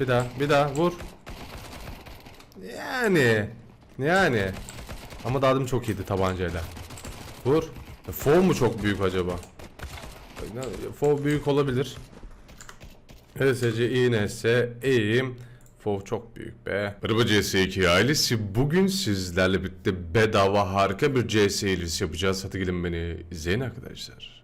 Bir daha, bir daha vur. Yani. Yani. Ama demin çok iyiydi tabancayla. Vur. Fov mu çok büyük acaba? Fov büyük olabilir. ESC, INS, eğim. Fov çok büyük be. Merhaba CS2 ailesi. Bugün sizlerle birlikte bedava harika bir CS ilgisi yapacağız. Hadi gelin beni izleyin arkadaşlar.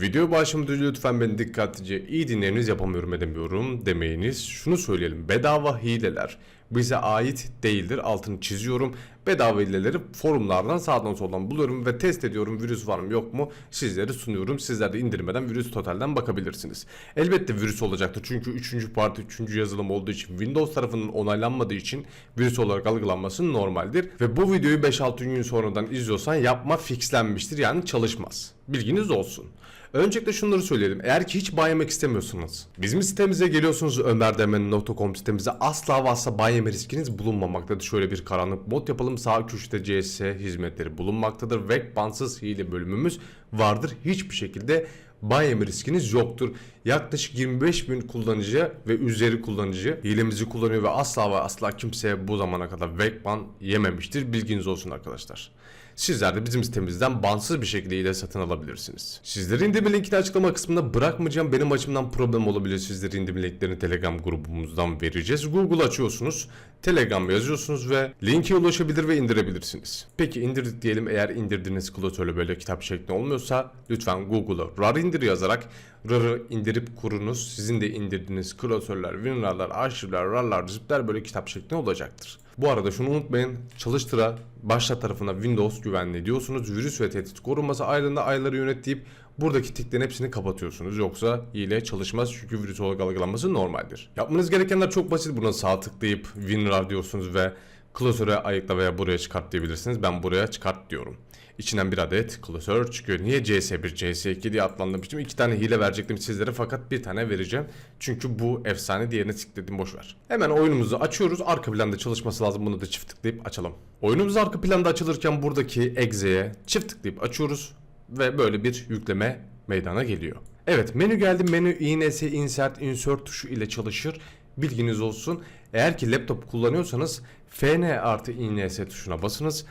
Video başlamadan önce lütfen beni dikkatlice iyi dinleyiniz yapamıyorum edemiyorum demeyiniz. Şunu söyleyelim bedava hileler bize ait değildir altını çiziyorum. Bedava hileleri forumlardan sağdan soldan buluyorum ve test ediyorum virüs var mı yok mu sizlere sunuyorum. Sizler de indirmeden virüs totalden bakabilirsiniz. Elbette virüs olacaktır çünkü 3. parti 3. yazılım olduğu için Windows tarafından onaylanmadığı için virüs olarak algılanması normaldir. Ve bu videoyu 5-6 gün sonradan izliyorsan yapma fixlenmiştir yani çalışmaz. Bilginiz olsun. Öncelikle şunları söyleyelim. Eğer ki hiç ban yemek istemiyorsunuz. Bizim sitemize geliyorsunuz ömerdemen.com sitemize asla ve asla ban yeme riskiniz bulunmamaktadır. Şöyle bir karanlık mod yapalım. Sağ köşede CS hizmetleri bulunmaktadır. Ve bansız hile bölümümüz vardır. Hiçbir şekilde ban riskiniz yoktur. Yaklaşık 25 bin kullanıcı ve üzeri kullanıcı hilemizi kullanıyor ve asla ve asla kimseye bu zamana kadar Vekban yememiştir. Bilginiz olsun arkadaşlar. Sizler de bizim sitemizden bansız bir şekilde satın alabilirsiniz. Sizlere indirme linkini açıklama kısmında bırakmayacağım. Benim açımdan problem olabilir. Sizlere indirme linklerini Telegram grubumuzdan vereceğiz. Google açıyorsunuz. Telegram yazıyorsunuz ve linke ulaşabilir ve indirebilirsiniz. Peki indirdik diyelim eğer indirdiğiniz klasörle böyle kitap şeklinde olmuyorsa lütfen Google'a RAR indir yazarak RAR'ı indirip kurunuz. Sizin de indirdiğiniz klasörler, WinRAR'lar, arşivler, RAR'lar, zipler böyle kitap şeklinde olacaktır. Bu arada şunu unutmayın. Çalıştıra başla tarafına Windows güvenli diyorsunuz. Virüs ve tehdit korunması ayrında ayları yönet deyip buradaki tiklerin hepsini kapatıyorsunuz. Yoksa hile çalışmaz çünkü virüs algılanması normaldir. Yapmanız gerekenler çok basit. Buna sağ tıklayıp WinRAR diyorsunuz ve klasöre ayıkla veya buraya çıkart diyebilirsiniz. Ben buraya çıkart diyorum. İçinden bir adet klasör çıkıyor. Niye CS1, CS2 diye adlandırmıştım. İki tane hile verecektim sizlere fakat bir tane vereceğim. Çünkü bu efsane diğerini tıkladım boşver. Hemen oyunumuzu açıyoruz. Arka planda çalışması lazım. Bunu da çift tıklayıp açalım. Oyunumuz arka planda açılırken buradaki egzeye çift tıklayıp açıyoruz. Ve böyle bir yükleme meydana geliyor. Evet menü geldi. Menü INS insert insert tuşu ile çalışır. Bilginiz olsun. Eğer ki laptop kullanıyorsanız FN artı INS tuşuna basınız.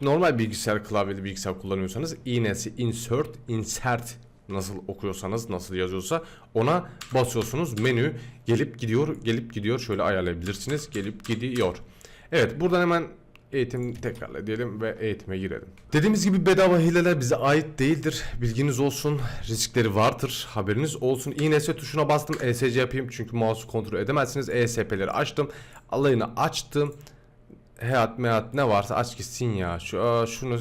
Normal bilgisayar klavyeli bilgisayar kullanıyorsanız iğnesi insert insert nasıl okuyorsanız nasıl yazıyorsa ona basıyorsunuz menü gelip gidiyor gelip gidiyor şöyle ayarlayabilirsiniz gelip gidiyor. Evet buradan hemen eğitim tekrarla diyelim ve eğitime girelim. Dediğimiz gibi bedava hileler bize ait değildir. Bilginiz olsun. Riskleri vardır. Haberiniz olsun. INS tuşuna bastım. ESC yapayım çünkü mouse'u kontrol edemezsiniz. ESP'leri açtım. Alayını açtım. Hayat mehat ne varsa aç gitsin ya. Şu şunu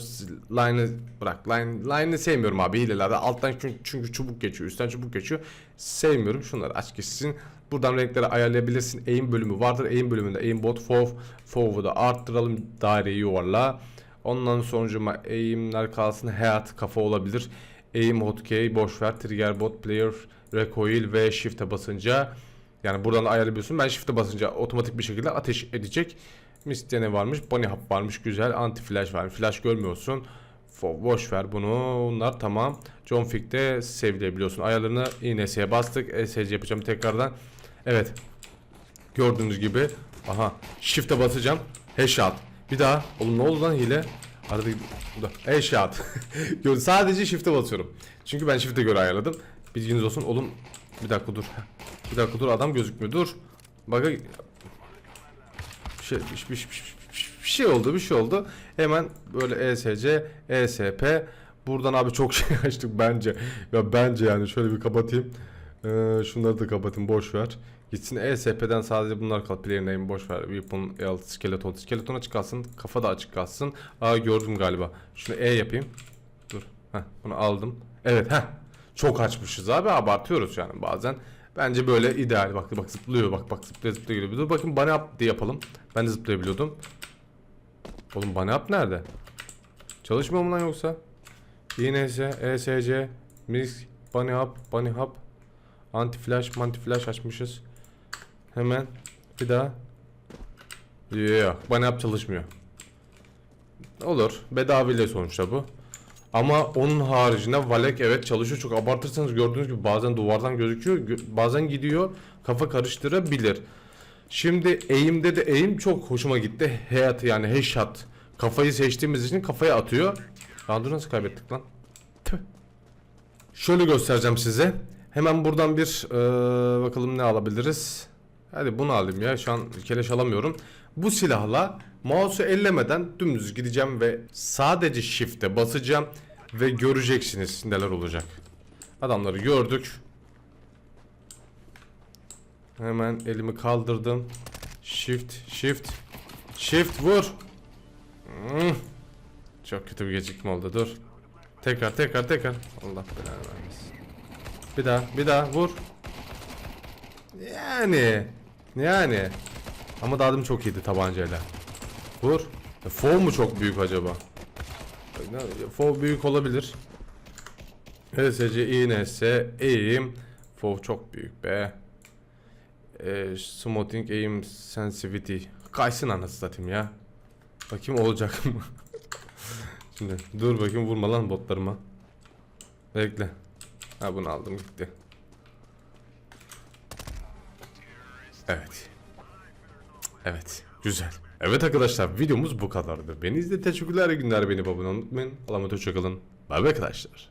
line'ı bırak. Line line'ı sevmiyorum abi hilelerde. Alttan çünkü çubuk geçiyor. Üstten çubuk geçiyor. Sevmiyorum. Şunları aç gitsin. Buradan renkleri ayarlayabilirsin. Aim bölümü vardır. Aim bölümünde aim bot fov. Fov'u da arttıralım. Daireyi yuvarla. Ondan sonucuma aim'ler kalsın. Hayat kafa olabilir. Aim hotkey boş ver. Trigger bot player recoil ve shift'e basınca yani buradan ayarlayabiliyorsun. Ben shift'e basınca otomatik bir şekilde ateş edecek. Mist'te ne varmış? Bunny Hop varmış güzel. Anti flash var. Flash görmüyorsun. Boş ver bunu. Bunlar tamam. John Fick'te sevilebiliyorsun. Ayarlarını INS'ye bastık. ESC yapacağım tekrardan. Evet. Gördüğünüz gibi. Aha. Shift'e basacağım. Headshot. Bir daha. Oğlum ne oldu lan hile? Arada. Headshot. Sadece shift'e basıyorum. Çünkü ben shift'e göre ayarladım. Bilginiz olsun. Oğlum bir dakika dur. Bir dakika dur adam gözükmüyor. Dur. Bak bir şey, bir, bir, bir, bir şey oldu bir şey oldu. Hemen böyle ESC, ESP. Buradan abi çok şey açtık bence. Ya bence yani şöyle bir kapatayım. Ee, şunları da kapatayım boş ver. Gitsin ESP'den sadece bunlar kal. Player boş ver. Weapon, L, skeleton. Skeleton açık kalsın. Kafa da açık kalsın. Aa gördüm galiba. Şunu E yapayım. Dur. Heh, bunu aldım. Evet heh. Çok açmışız abi abartıyoruz yani bazen. Bence böyle ideal. Bak bak zıplıyor bak bak zıplıyor zıplıyor geliyor. Dur bakayım bunny up diye yapalım. Ben de zıplayabiliyordum. Oğlum bunny up nerede? Çalışmıyor mu lan yoksa? INS, ESC, Mix, bunny up, bunny hop. Anti flash, anti flash açmışız. Hemen bir daha. Yok bana yap çalışmıyor. Olur. Bedavayla sonuçta bu. Ama onun haricinde Valek evet çalışıyor. Çok abartırsanız gördüğünüz gibi bazen duvardan gözüküyor. gö- Bazen gidiyor. Kafa karıştırabilir. Şimdi eğimde de eğim çok hoşuma gitti. Head yani headshot. Kafayı seçtiğimiz için kafaya atıyor. Round'u nasıl kaybettik lan? Tüh. Şöyle göstereceğim size. Hemen buradan bir eee, bakalım ne alabiliriz. Hadi bunu alayım ya. Şu an keleş alamıyorum. Bu silahla mouse'u ellemeden dümdüz gideceğim ve sadece shift'e basacağım ve göreceksiniz neler olacak. Adamları gördük. Hemen elimi kaldırdım. Shift, shift, shift vur. Hmm. Çok kötü bir gecikme oldu. Dur. Tekrar, tekrar, tekrar. Allah belanı vermesin. Bir daha, bir daha vur. Yani, yani. Ama demin çok iyiydi tabancayla. Vur. E, Fov mu çok büyük acaba? Fov büyük olabilir. ESC, INS, eğim. Fov çok büyük be. E, smoothing, aim, sensitivity. Kaysın anasını satayım ya. Bakayım olacak mı? Şimdi dur bakayım vurma lan botlarıma. Bekle. Ha bunu aldım gitti. Evet. Evet. Güzel. Evet arkadaşlar videomuz bu kadardı. Beni izlediğiniz teşekkürler. Günler beni babamı unutmayın. Allah'a emanet hoşçakalın. Bay bay arkadaşlar.